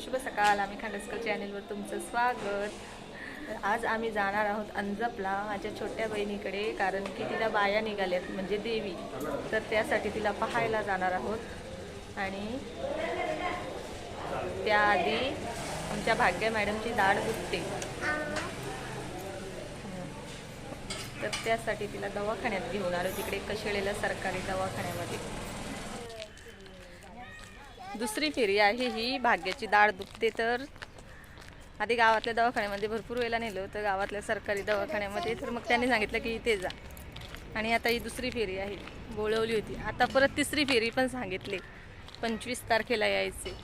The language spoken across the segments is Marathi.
शुभ सकाळ. आम्ही खांडसकर चॅनेलवर तुमचं स्वागत. आज आम्ही जाणार आहोत अंजपला माझ्या छोट्या बहिणीकडे कारण की तिला बाया निघाल्यात म्हणजे देवी. तर त्यासाठी तिला पाहायला जाणार आहोत. आणि त्याआधी आमच्या भाग्य मॅडमची दाढ दुखते. तर त्यासाठी तिला दवाखान्यात घेऊन आलो तिकडे कशेळेला सरकारी दवाखान्यामध्ये. दुसरी फेरी आहे ही. भाग्याची डाळ दुखते तर. आधी गावातल्या दवाखान्यामध्ये भरपूर वेळेला नेलं तर गावातल्या सरकारी दवाखान्यामध्ये. तर मग त्यांनी सांगितलं की इथे जा. आणि आता ही दुसरी फेरी आहे. बोळवली होती. आता परत तिसरी फेरी पण सांगितली. पंचवीस तारखेला यायचे.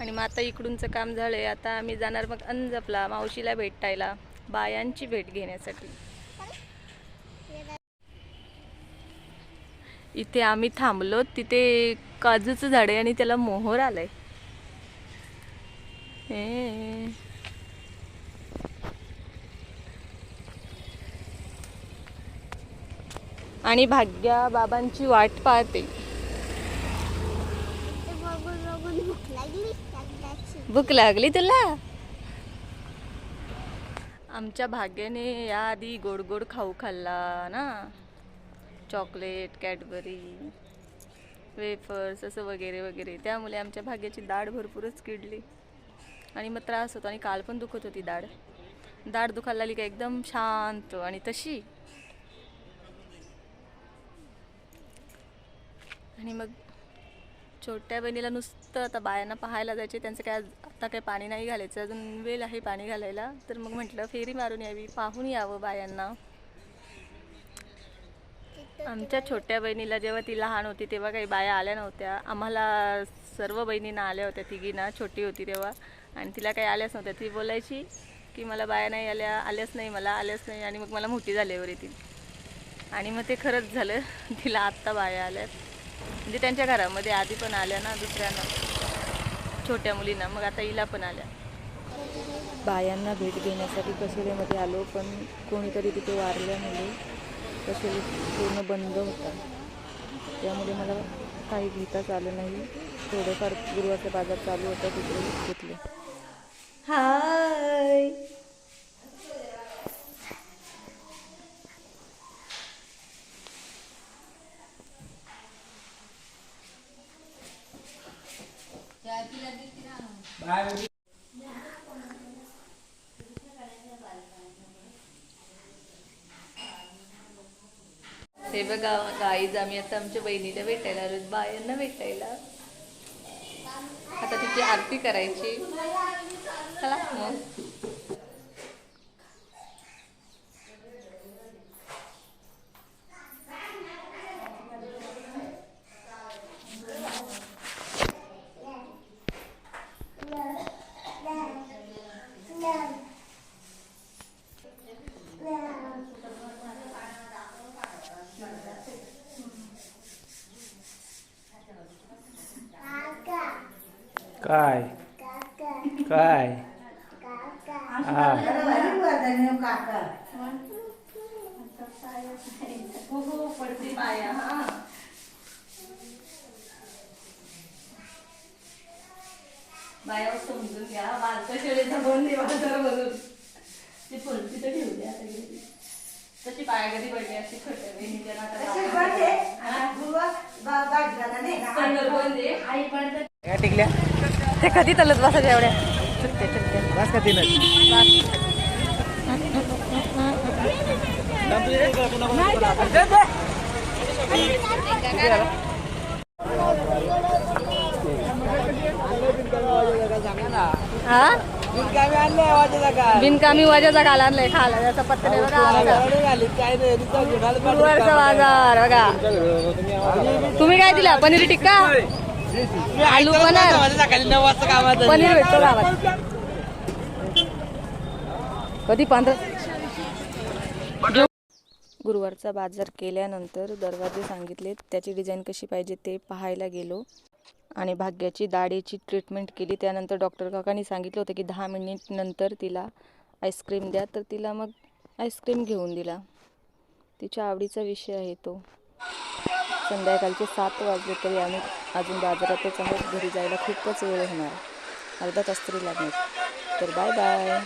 आणि मग आता इकडूनचं काम झालं आहे आता आम्ही जाणार मग अंजपला मावशीला भेटायला बायांची भेट घेण्यासाठी. इथे आम्ही थांबलो तिथे काजूचं झाड आहे आणि त्याला मोहर आलाय. हे. आणि भाग्या बाबांची वाट पाहते. भूक लागली भूक लागली तुला? आमच्या भाग्याने याआधी गोड गोड खाऊ खाल्ला ना. चॉकलेट कॅडबरी वेफर्स असं वगैरे वगैरे. त्यामुळे आमच्या भाग्याची दाढ भरपूरच किडली. आणि मग त्रास होतो आणि काल पण दुखत होती दाढ. दाढ दुखायला लागली का एकदम शांत आणि तशी. आणि मग छोट्या बहिणीला नुसतं आता बायांना पाहायला जायचे त्यांचं काय आता काय पाणी नाही घालायचं अजून वेळ आहे पाणी घालायला. तर मग म्हटलं फेरी मारून यावी पाहून यावं बायांना. आमच्या छोट्या बहिणीला जेव्हा ती लहान होती तेव्हा काही बाया आल्या नव्हत्या. आम्हाला सर्व बहिणींना आल्या होत्या तिघींना. छोटी होती तेव्हा. आणि तिला काही आल्याच नव्हत्या. ती बोलायची की मला बाया नाही आल्या आल्याच नाही मला आल्याच नाही. आणि मग मला मोठी झाल्यावर येतील आणि मग ते खरंच झालं. तिला आत्ता बाया आल्यात. म्हणजे त्यांच्या घरामध्ये आधी पण आल्या ना दुसऱ्यांना. छोट्या मुलींना. मग आता हिला पण आल्या. बायांना भेट देण्यासाठी कशेरीमध्ये आलो पण कोणीतरी तिथे वारल्यामुळे कशेरी पूर्ण बंद होता त्यामुळे मला काही घेताच आलं नाही. थोडंफार गुरुवारचा बाजार चालू होता तिकडे घेतले. हाय. हे बघा गाईज आम्ही आता आमच्या बहिणीला भेटायला आलो बायांना भेटायला. आता तिची आरती करायची. चला मग. काय? काका, काय? काका. हा. पडते बाया हा बाया समजून घ्या. बालका शेळीचा बंदी बाजार बनून ती पलती तर ठेवू द्या आता घरी. तशी पायागरी पडली अशी नात्याला काय टिकल्या ते कधी तलत बसायच्या एवढ्या? चुटक्या चुटक्या बस का तीनच हा? बिनकामी वजाचा काल आणलाय खाला त्याचा पत्ता नाही बघा बाजार बघा. तुम्ही. काय दिला? पनीर टिक्का? आलू पनीर. पनीर भेटतो गावात. कधी पंधरा गुरुवारचा बाजार केल्यानंतर दरवाजे सांगितले त्याची डिझाईन कशी पाहिजे ते पाहायला गेलो आणि भाग्याची दाढीची ट्रीटमेंट केली. त्यानंतर डॉक्टर काकांनी सांगितलं होतं की दहा मिनिट नंतर तिला आईस्क्रीम द्या. तर तिला मग आईस्क्रीम घेऊन दिला. तिच्या आवडीचा विषय आहे तो. संध्याकाळचे सात वाजले तरी आम्ही अजून बाजारातच आहोत घरी जायला खूपच वेळ होणार. अर्धा तास तरी लागणार. तर बाय बाय